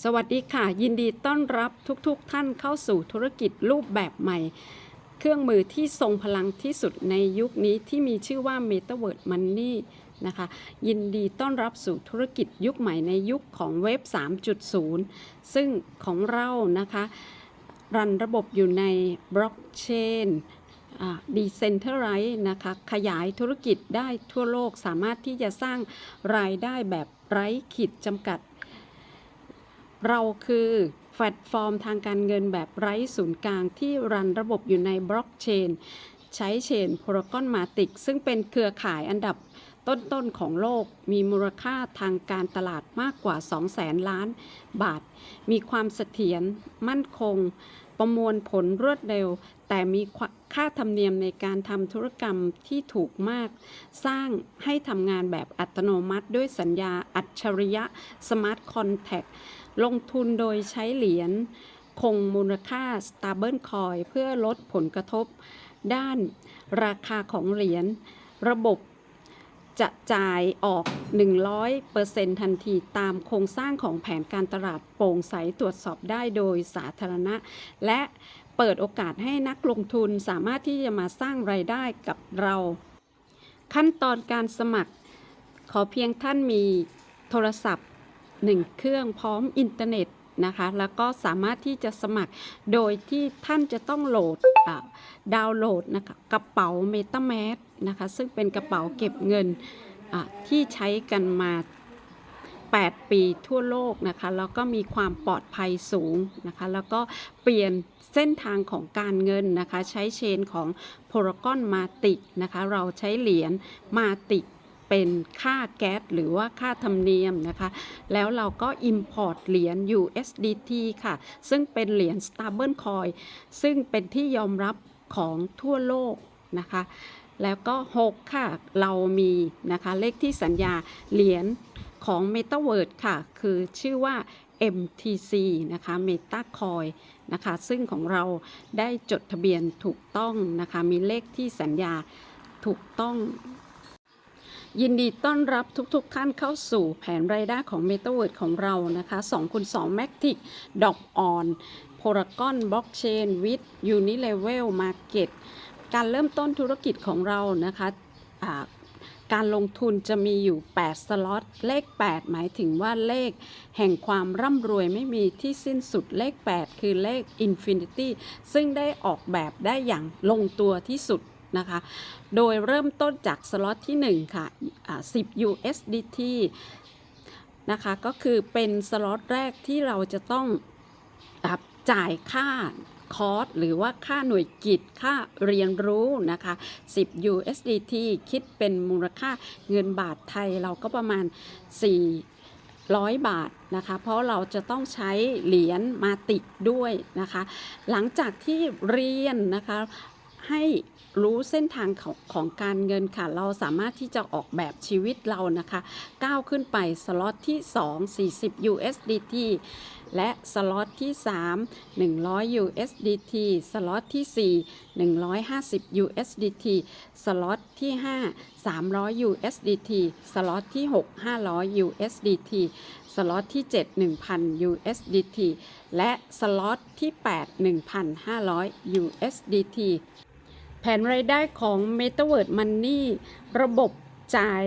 สวัสดีค่ะ ยินดีต้อนรับทุกๆทท่านเข้าสู่ธุรกิจรูปแบบใหม่ เครื่องมือที่ทรงพลังที่สุดในยุคนี้ที่มีชื่อว่า Metaverse Money นะคะยินดีต้อนรับสู่ธุรกิจยุคใหม่ในยุคของเว็บ 3.0 ซึ่งของเรานะคะ รันระบบอยู่ในบล็อกเชนดีเซนเทอร์ไรนะคะขยายธุรกิจได้ทั่วโลกสามารถที่จะสร้างรายได้แบบไร้ขีดจำกัด เราคือแพลตฟอร์มทางการเงินแบบไร้ศูนย์กลางที่รันระบบอยู่ในบล็อกเชน ใช้เชนโพรากอนมาติก ซึ่งเป็นเครือข่ายอันดับต้นๆของโลกมีมูลค่าทางการตลาดมากกว่า2แสนล้านบาท มีความเสถียรมั่นคง ประมวลผลรวดเร็ว แต่มีค่าธรรมเนียมในการทำธุรกรรมที่ถูกมาก สร้างให้ทำงานแบบอัตโนมัติด้วยสัญญาอัจฉริยะสมาร์ทคอนแทคลงทุนโดยใช้เหรียญคงมูลค่า Stable Coin เพื่อลดผลกระทบ ด้านราคาของเหรียญระบบ จะจ่ายออก 100%ทันทีตามโครงสร้างของแผนการตลาดโปร่งใสตรวจสอบได้โดยสาธารณะ และเปิดโอกาสให้นักลงทุนสามารถที่จะมาสร้างไรายได้กับเรา ขั้นตอนการสมัคร ขอเพียงท่านมีโทรศัพท์ 1 เครื่องพร้อมอินเทอร์เน็ต นะคะ แล้วก็สามารถที่จะสมัครโดยที่ท่านจะต้องโหลดดาวน์โหลดนะคะกระเป๋า MetaMask นะคะ ซึ่งเป็นกระเป๋าเก็บเงินที่ใช้กันมา 8 ปีทั่วโลกนะคะ แล้วก็มีความปลอดภัยสูงนะคะ แล้วก็เปลี่ยนเส้นทางของการเงินนะคะ ใช้เชนของ p a r a g o n Matic นะคะ เราใช้เหรียญ Matic เป็นค่าแก๊สหรือว่าค่าธรรมเนียมนะคะ แล้วเราก็ Import เหรียญ USDT ค่ะ ซึ่งเป็นเหรียญ Stable Coin ซึ่งเป็นที่ยอมรับของทั่วโลกนะคะ แล้วก็ 6 ค่ะ เรามีนะคะเลขที่สัญญาเหรียญของ Metaverse ค่ะ คือชื่อว่า MTC นะคะ MetaCoin นะคะ ซึ่งของเราได้จดทะเบียนถูกต้องนะคะ มีเลขที่สัญญาถูกต้อง ยินดีต้อนรับทุกๆ ท่านเข้าสู่แผนรายได้ของ Metaverse ของเรานะคะ2คูณ2 Matic Dog On Polygon Blockchain with Unilevel Market การเริ่มต้นธุรกิจของเรานะคะะการลงทุนจะมีอยู่ 8 สล็อต เลข 8 หมายถึงว่าเลข แห่งความร่ำรวยไม่มีที่สิ้นสุด เลข 8 คือเลข Infinity ซึ่งได้ออกแบบได้อย่างลงตัวที่สุด นะคะ โดยเริ่มต้นจากสล็อตที่ 1 ค่ะะ10 USDT นะคะ ก็คือเป็นสล็อตแรกที่เราจะต้องจ่ายค่าคอร์สหรือว่าค่าหน่วยกิจค่าเรียนรู้นะคะ 10 USDT คิดเป็นมูลค่าเงินบาทไทยเราก็ประมาณ 400 บาทนะคะ เพราะเราจะต้องใช้เหรียญมาติดด้วยนะคะ หลังจากที่เรียนนะคะให้ รู้เส้นทางของของการเงินค่ะ เราสามารถที่จะออกแบบชีวิตเรานะคะ ก้าวขึ้นไปสล็อตที่ 2 40 USDT และสล็อตที่ 3 100 USDT สล็อตที่ 4 150 USDT สล็อตที่ 5 300 USDT สล็อตที่ 6 500 USDT สล็อตที่ 7 1,000 USDT และสล็อตที่ 8 1,500 USDT แผนรายได้ของ Metaverse Money ระบบจ่าย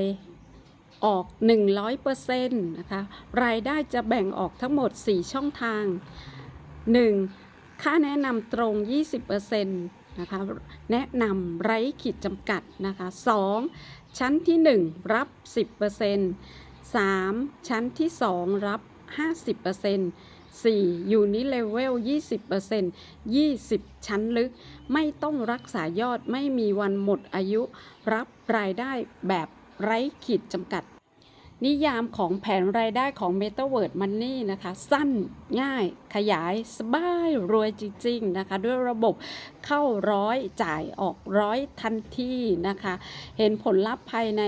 ออก 100%นะคะ รายได้จะแบ่งออกทั้งหมด 4 ช่องทาง 1. ค่าแนะนำตรง 20%นะคะ แนะนำไร้ขีดจำกัดนะคะ 2. ชั้นที่ 1 รับ 10% 3. ชั้นที่ 2 รับ 50% 4. อยู่นี้เลเวล 20% 20 ชั้นลึก ไม่ต้องรักษายอดไม่มีวันหมดอายุ รับรายได้แบบไร้ขีดจำกัด นิยามของแผนรายได้ของ Metaverse Money นะคะ สั้นง่ายขยายสบายรวยจริง ๆ นะคะ ด้วยระบบเข้าร้อยจ่ายออกร้อยทันทีนะคะ เห็นผลลัพธ์ภายใน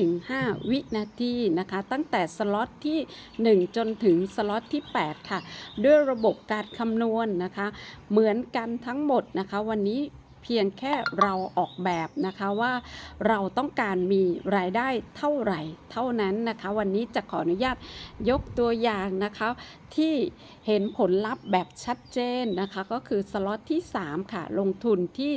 3-5 วินาทีนะคะ ตั้งแต่สล็อตที่ 1 จนถึงสล็อตที่ 8 ค่ะ ด้วยระบบการคำนวณนะคะ เหมือนกันทั้งหมดนะคะ วันนี้ เพียงแค่เราออกแบบนะคะว่าเราต้องการมีรายได้เท่าไหร่เท่านั้นนะคะ วันนี้จะขออนุญาตยกตัวอย่างนะคะที่เห็นผลลัพธ์แบบชัดเจนนะคะ ก็คือสล็อตที่ 3 ค่ะ ลงทุนที่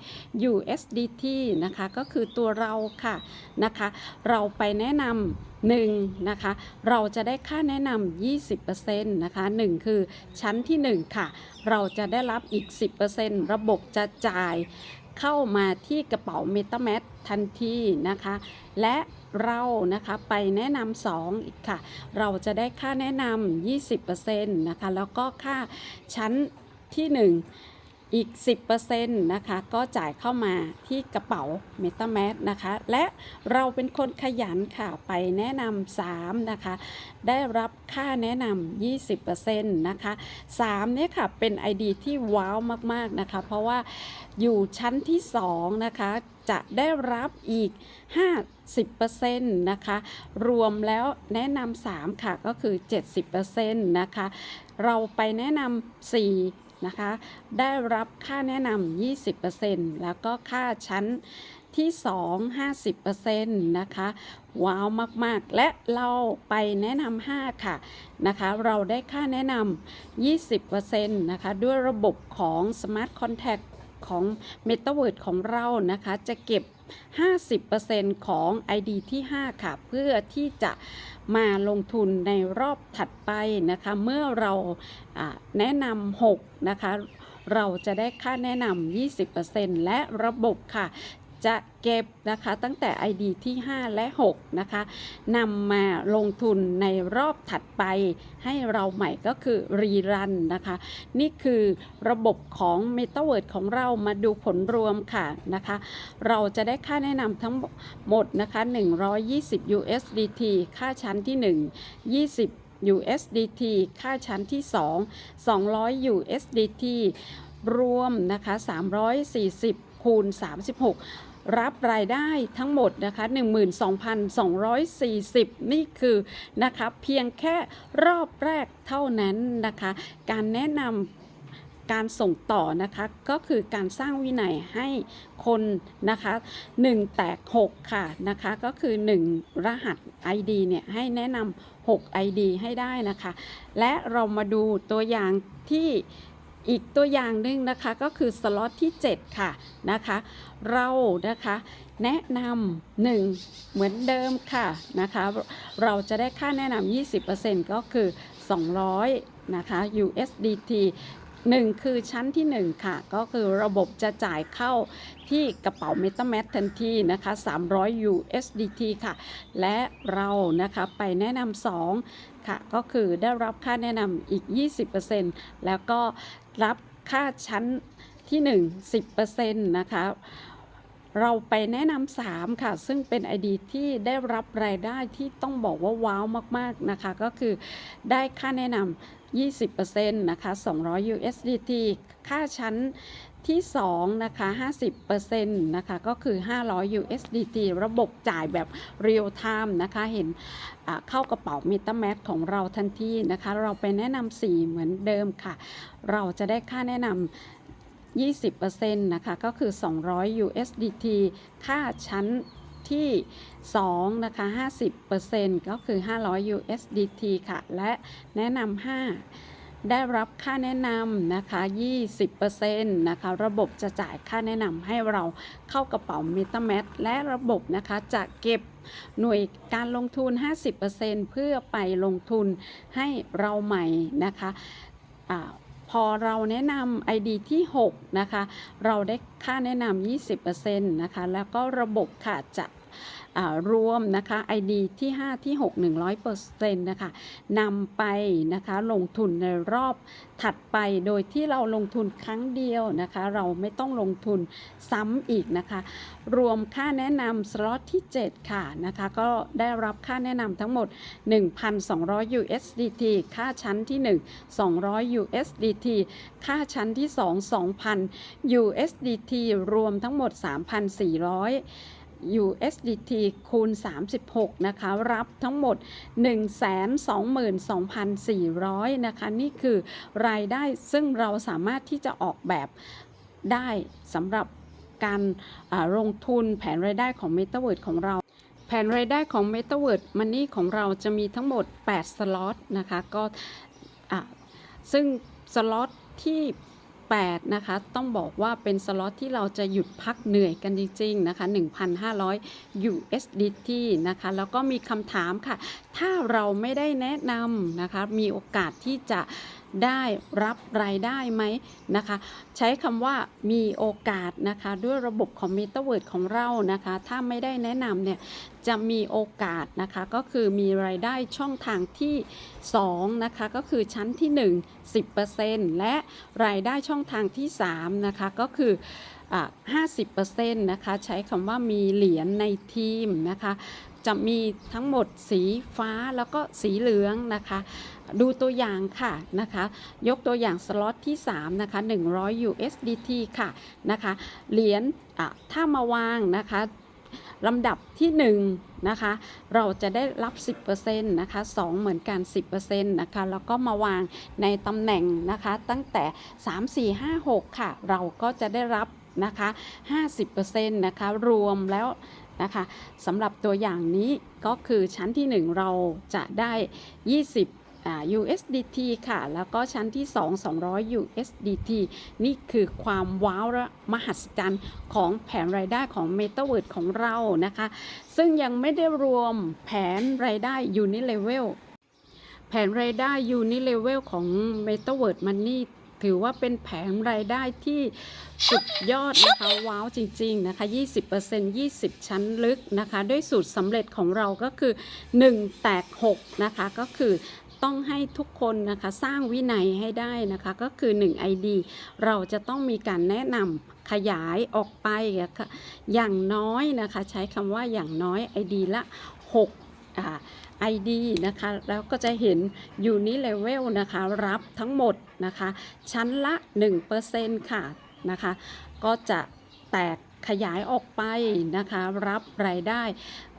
100 USDT นะคะ ก็คือตัวเราค่ะนะคะ เราไปแนะนำ หนึ่งนะคะเราจะได้ค่าแนะนำ20%นะคะหนึ่งคือชั้นที่ 1 ค่ะ เราจะได้รับอีก 10%ระบบจะจ่ายเข้ามาที่กระเป๋า m e t a m a s ทันทีนะคะ และเรานะคะไปแนะนำ2อีกค่ะ เราจะได้ค่าแนะนำ20%นะคะแล้วก็ค่าชั้นที่ 1 อีก 10%นะคะก็จ่ายเข้ามาที่กระเป๋า MetaMask นะคะ และเราเป็นคนขยันค่ะไปแนะนำ3นะคะ ได้รับค่าแนะนำ20%นะคะ3เนี่ยค่ะเป็น ID ที่ว้าวมากๆนะคะ เพราะว่าอยู่ชั้นที่ 2 นะคะ จะได้รับอีก 50%นะคะ รวมแล้วแนะนำ3ค่ะก็คือ 70%นะคะ เราไปแนะนำ4 นะคะ ได้รับค่าแนะนำ 20%แล้วก็ค่าชั้นที่ 2 50%นะคะ ว้าวมาก ๆ และเราไปแนะนำ5ค่ะนะคะ เราได้ค่าแนะนำ 20%นะคะ ด้วยระบบของ Smart Contact ของ m e t a w o r d ของเรานะคะ จะเก็บ 50%ของ ID ที่ 5 ค่ะ เพื่อที่จะมาลงทุนในรอบถัดไปนะคะ เมื่อเราแนะนำ6นะคะเราจะได้ค่าแนะนำ 20%และระบบค่ะ จะเก็บนะคะตั้งแต่ ID ที่ 5 และ 6 นะคะนำมาลงทุนในรอบถัดไปให้เราใหม่ก็คือรีรันนะคะ นี่คือระบบของ m e t a w o r d ของเรามาดูผลรวมค่ะนะคะ เราจะได้ค่าแนะนำทั้งหมดนะคะ 120 USDT ค่าชั้นที่ 1 20 USDT ค่าชั้นที่ 2 200 USDT รวมนะคะ 340 คูณ 36 รับรายได้ทั้งหมดนะคะ12,240 นี่คือนะคะเพียงแค่รอบแรกเท่านั้นนะคะ การแนะนำการส่งต่อนะคะก็คือการสร้างวินัยให้คนนะคะ 1 แตก 6 ค่ะนะคะ ก็คือ 1 รหัส ID เนี่ยให้แนะนำ6 ID ให้ได้นะคะ และเรามาดูตัวอย่างที่ อีกตัวอย่างหนึ่งนะคะก็คือสล็อตที่ 7 ค่ะนะคะ เรานะคะแนะนำหนึ่งเหมือนเดิมค่ะนะคะ เราจะได้ค่าแนะนำ20%ก็คือ 200นะคะ USDT 1คือชั้นที่1ค่ะ ก็คือระบบจะจ่ายเข้าที่กระเป๋า MetaMask ทันทีนะคะ 300 USDT ค่ะ และเรานะคะไปแนะนำ2ค่ะ ก็คือได้รับค่าแนะนำอีก 20%แล้วก็รับค่าชั้นที่ 1 10%นะคะ เราไปแนะนำ3ค่ะ ซึ่งเป็น ID ที่ได้รับรายได้ที่ต้องบอกว่าว้าวมาก ๆ นะคะ ก็คือได้ค่าแนะนำ 20%นะคะ200 USDT ค่าชั้นที่ 2 นะคะ 50%นะคะ ก็คือ 500 USDT ระบบจ่ายแบบเรียลไทม์นะคะ เห็นเข้ากระเป๋า MetaMask ของเราทันทีนะคะ เราไปแนะนำ4เหมือนเดิมค่ะ เราจะได้ค่าแนะนำ20%นะคะ ก็คือ 200 USDT ค่าชั้น ที่ 2 นะคะ 50%ก็คือ 500 USDT ค่ะ และแนะนำ5ได้รับค่าแนะนำนะคะ 20%นะคะ ระบบจะจ่ายค่าแนะนำให้เราเข้ากระเป๋า MetaMask และระบบนะคะจะเก็บหน่วยการลงทุน 50%เพื่อไปลงทุนให้เราใหม่นะคะ อ่าพอเราแนะนำ ID ที่ 6 นะคะ เราได้ค่าแนะนำ 20%นะคะ แล้วก็ระบบค่ะจะ รวมนะคะ ID ที่ 5 ที่ 6 100%นะคะนำไปนะคะลงทุนในรอบถัดไปโดยที่เราลงทุนครั้งเดียวนะคะ เราไม่ต้องลงทุนซ้ำอีกนะคะ รวมค่าแนะนำสล็อตที่ 7 ค่ะนะคะ ก็ได้รับค่าแนะนำทั้งหมด 1,200 USDT ค่าชั้นที่ 1 200 USDT ค่าชั้นที่ 2 2,000 USDT รวมทั้งหมด 3,400 USDT คูณ 36 นะคะ รับทั้งหมด 122,400 นะคะ นี่คือรายได้ซึ่งเราสามารถที่จะออกแบบได้สำหรับการลงทุนแผนรายได้ของ Metaverse ของเราแผนรายได้ของ Metaverse Money ของเราจะมีทั้งหมด 8 สล็อตนะคะ ก็ซึ่งสล็อตที่ 8 นะคะ ต้องบอกว่าเป็นสล็อตที่เราจะหยุดพักเหนื่อยกันจริง ๆ นะคะ 1,500 USDT นะคะ แล้วก็มีคำถามค่ะ ถ้าเราไม่ได้แนะนำนะคะ มีโอกาสที่จะ ได้รับรายได้ไหมนะคะ ใช้คำว่ามีโอกาสนะคะ ด้วยระบบของ Metaverse ของเรานะคะ ถ้าไม่ได้แนะนำเนี่ยจะมีโอกาสนะคะ ก็คือมีรายได้ช่องทางที่2นะคะก็คือชั้นที่ 1 10%และรายได้ช่องทางที่3นะคะก็คือ 50%นะคะ ใช้คำว่ามีเหรียญในทีมนะคะ จะมีทั้งหมดสีฟ้าแล้วก็สีเหลืองนะคะ ดูตัวอย่างค่ะนะคะ ยกตัวอย่างสล็อตที่3นะคะ100 USDT ค่ะนะคะ เหรียญอะถ้ามาวางนะคะลำดับที่1นะคะเราจะได้รับ 10%นะคะ2เหมือนกัน 10%นะคะแล้วก็มาวางในตำแหน่งนะคะตั้งแต่ 3 4 5 6 ค่ะ เราก็จะได้รับ นะคะ 50%นะคะรวมแล้วนะคะสำหรับตัวอย่างนี้ก็คือชั้นที่ 1 เราจะได้ 20 USDT ค่ะ แล้วก็ชั้นที่ 2 200 USDT นี่คือความว้าวและมหัศจรรย์ของแผนรายได้ของ Metaverse ของเรานะคะ ซึ่งยังไม่ได้รวมแผนรายได้ Unilevel แผนรายได้ Unilevel ของ Metaverse Money ถือว่าเป็นแผนรายได้ที่สุดยอดนะคะว้าวจริง ๆ นะคะ 20% 20 ชั้นลึกนะคะ ด้วยสูตรสำเร็จของเราก็คือ 1 แตก 6 นะคะ ก็คือต้องให้ทุกคนนะคะสร้างวินัยให้ได้นะคะ ก็คือ 1 ID เราจะต้องมีการแนะนำขยายออกไปอะค่ะอย่างน้อยนะคะ ใช้คำว่าอย่างน้อย ID ละ 6 อ่า ID นะคะ แล้วก็จะเห็น Unilevel นะคะ รับทั้งหมดนะคะ ชั้นละ 1%ค่ะนะคะ ก็จะแตกขยายออกไปนะคะ รับรายได้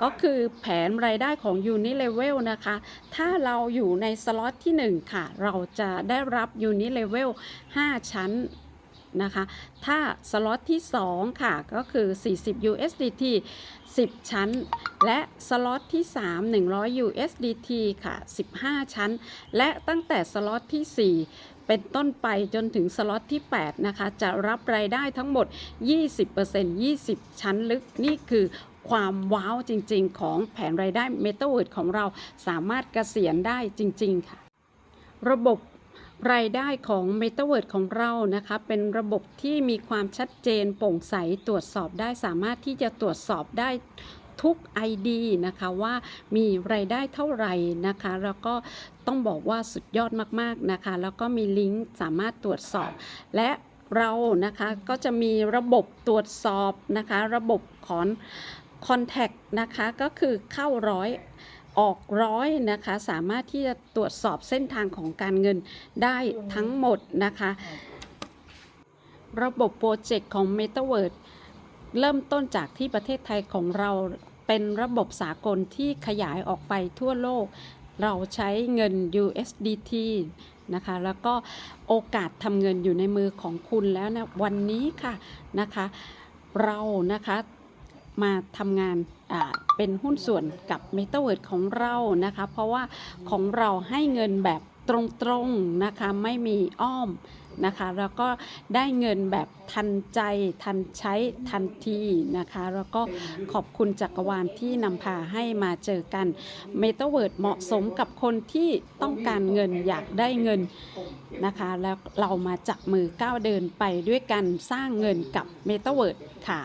ก็คือแผนรายได้ของ Unilevel นะคะ ถ้าเราอยู่ในสล็อตที่ 1 ค่ะ เราจะได้รับ Unilevel 5 ชั้น นะคะ ถ้าสล็อตที่ 2 ค่ะ ก็คือ 40 USDT 10 ชั้น และสล็อตที่ 3 100 USDT ค่ะ 15 ชั้น และตั้งแต่สล็อตที่ 4เป็นต้นไปจนถึงสล็อตที่ 8 นะคะ จะรับรายได้ทั้งหมด 20% 20 ชั้นลึกนี่คือความว้าวจริง ๆ ของแผนรายได้ Metaverse ของเราสามารถเกษียณได้จริง ๆ ค่ะ ระบบ รายได้ของ Metaverse ของเรานะคะ เป็นระบบที่มีความชัดเจนโปร่งใสตรวจสอบได้สามารถที่จะตรวจสอบได้ทุก ID นะคะว่ามีรายได้เท่าไหร่นะคะ แล้วก็ต้องบอกว่าสุดยอดมากๆนะคะ แล้วก็มีลิงก์สามารถตรวจสอบ และเรานะคะก็จะมีระบบตรวจสอบนะคะ ระบบของ Contact นะคะก็คือเข้าร้อย ออกร้อยนะคะ สามารถที่จะตรวจสอบเส้นทางของการเงินได้ทั้งหมดนะคะ ระบบโปรเจกต์ของ Metaverse เริ่มต้นจากที่ประเทศไทยของเราเป็นระบบสากลที่ขยายออกไปทั่วโลก เราใช้เงิน USDT นะคะ แล้วก็โอกาสทำเงินอยู่ในมือของคุณแล้วนะวันนี้ค่ะนะคะ เรานะคะ มาทำงานเป็นหุ้นส่วนกับ Metaverse ของเรานะคะ เพราะว่าของเราให้เงินแบบตรงๆนะคะไม่มีอ้อมนะคะแล้วก็ได้เงินแบบทันใจทันใช้ทันทีนะคะ แล้วก็ขอบคุณจักรวาลที่นำพาให้มาเจอกัน Metaverse เหมาะสมกับคนที่ต้องการเงินอยากได้เงินนะคะ แล้วเรามาจับมือก้าวเดินไปด้วยกันสร้างเงินกับ Metaverse ค่ะ